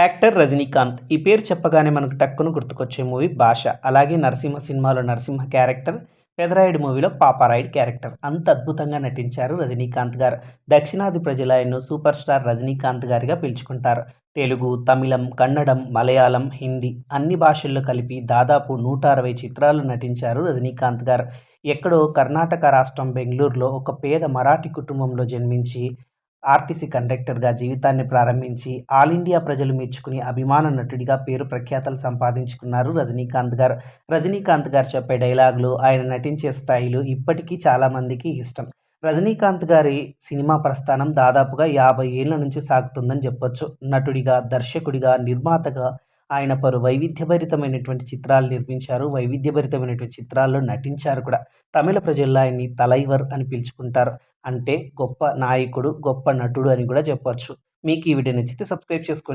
Actor Rajinikanth. ఈ పేరు చెప్పగానే మనకు టక్కును గుర్తుకొచ్చే మూవీ భాష. అలాగే నరసింహ సినిమాలో నరసింహ క్యారెక్టర్ పెదరాయుడు మూవీలో పాపారాయుడు క్యారెక్టర్. అంత అద్భుతంగా నటించారు రజనీకాంత్ గారు. దక్షిణాది ప్రజల ఆయన్ను సూపర్ స్టార్ రజనీకాంత్ గారిగా పిలుచుకుంటారు. తెలుగు తమిళం కన్నడం మలయాళం హిందీ అన్ని భాషల్లో కలిపి దాదాపు నూట అరవై చిత్రాలు నటించారు రజనీకాంత్ గారు. ఎక్కడో కర్ణాటక రాష్ట్రం బెంగళూరులో ఒక పేద మరాఠీ కుటుంబంలో జన్మించి ఆర్టీసీ కండక్టర్గా జీవితాన్ని ప్రారంభించి ఆల్ ఇండియా ప్రజలు మెచ్చుకుని అభిమాన నటుడిగా పేరు ప్రఖ్యాతలు సంపాదించుకున్నారు రజనీకాంత్ గారు. రజనీకాంత్ గారు చెప్పే డైలాగులు ఆయన నటించే స్థాయిలు ఇప్పటికీ చాలామందికి ఇష్టం. రజనీకాంత్ గారి సినిమా ప్రస్థానం దాదాపుగా యాభై ఏళ్ళ నుంచి సాగుతుందని చెప్పొచ్చు. నటుడిగా దర్శకుడిగా నిర్మాతగా ఆయన పలు వైవిధ్యభరితమైనటువంటి చిత్రాలు నిర్మించారు వైవిధ్యభరితమైనటువంటి చిత్రాల్లో నటించారు కూడా. తమిళ ప్రజల్లో ఆయన్ని తలైవర్ అని పిలుచుకుంటారు. అంటే గొప్ప నాయకుడు గొప్ప నటుడు అని కూడా చెప్పొచ్చు. మీకు ఈ వీడియో నచ్చితే సబ్స్క్రైబ్ చేసుకోండి.